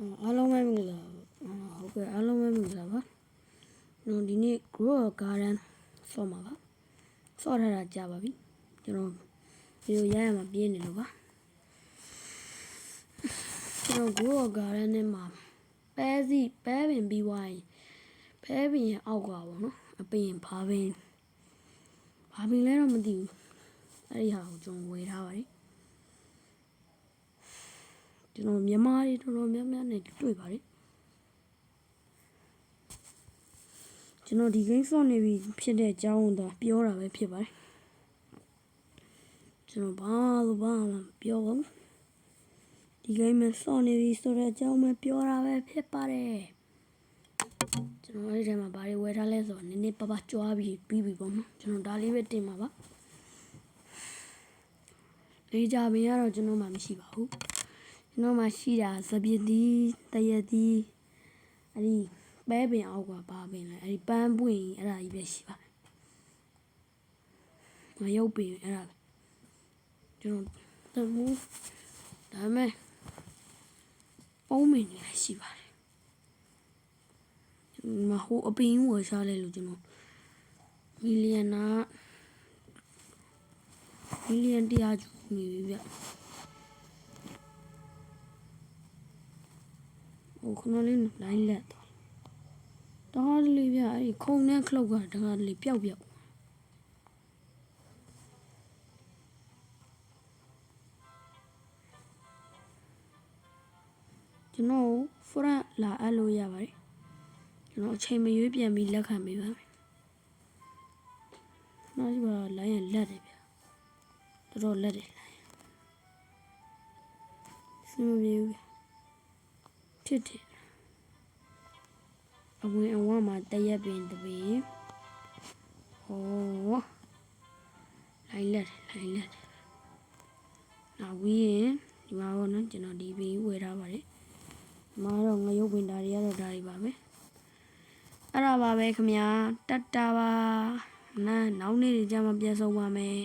အော်အားလုံးပဲမင်္ဂလာပါအော်ဟုတ်ကဲ့အားလုံးပဲမင်္ဂလာပါကျွန်တော်ဒီနေ့ grow a garden ဆော့မှာပါဆော့ထားတာကြာပါပြီကျွန်တော်ဗီဒီယိုရရမှာပြင်းနေလို့ပါကျွန်တော် grow a garden နဲ့မှာပဲစီပဲပင်ပြီးွားရင်ပဲပင်ရဲ့အောက်ကပေါ့နော်အပင်ဘာပင်ဘာပင်လဲတော့မသိဘူးအဲ့ဒီဟာကိုကျွန်တော်ဝယ်ထားပါတယ် ကျွန်တော်မြန်မာတွေတော်တော်များများနဲ့တွေ့ပါတယ်ကျွန်တော်ဒီ game ဆော့နေပြီဖြစ်တဲ့အကြောင်းကိုတော့ပြောတာပဲဖြစ်ပါတယ်ကျွန်တော်ဘာလို့ဘာမှမပြောဘူးဒီ game မှာဆော့နေပြီဆိုတဲ့အကြောင်းပဲပြောတာပဲဖြစ်ပါတယ်ကျွန်တော်အဲ့ဒီထဲမှာဘာတွေဝယ်ထားလဲဆိုတော့နည်းနည်းပါးပါးကြွားပြီးပြီးပြီပေါ့နော်ကျွန်တော်ဒါလေးပဲတင်ပါပါလေကြပင်ကတော့ကျွန်တော်မှမရှိပါဘူး ကျွန်တော်မှရှိတာသပြစ်သီးတရက်သီးအဲ့ဒီပဲပင်အောက်ကပါပင်လဲအဲ့ဒီပန်းပွင့်အဲ့ဒါကြီးပဲရှိပါတယ်ငရုတ်ပင်အဲ့ဒါကျွန်တော်တမှုဒါမဲ့ပုံးမင်နေလည်းရှိပါတယ်မဟိုအပင်ဝယ်ရှားလဲလို့ကျွန်တော်မီလီယံနာမီလီယံတရားကျူနေပြီဗျ ဟိုခဏလေးလိုင်းလက်သွားတကားလေးဗျအဲ့ဒီခုံနဲ့ခလုတ်ကတကားလေးပျောက်ပျောက်ကျွန်တော်ဖရန်လာအပ်လို့ရပါတယ်ကျွန်တော်အချိန်မရွေးပြန်ပြီးလက်ခံပေးပါမယ်နောက်ဒီမှာလိုင်းရလက်တယ်ဗျတော်တော်လက်တယ်လိုင်းစမပြေဘူးဗျ ဖြစ်တယ်အဝင်အဝမှာတရက်ပင်တပင်ဟောလိုင်းလက်တယ်လိုင်းလက်တယ်နောက်ပြီးရင်ဒီမှာတော့နော်ကျွန်တော်ဒီပင်ဝယ်ထားပါတယ်ဒီမှာတော့ငရုတ်ပင်ဒါတွေကတော့ဒါတွေပါပဲအဲ့ဒါပါပဲခင်ဗျာတတ်တာပါနားနောက်နေ့တွေကျမှပြန်ဆုံးပါမယ်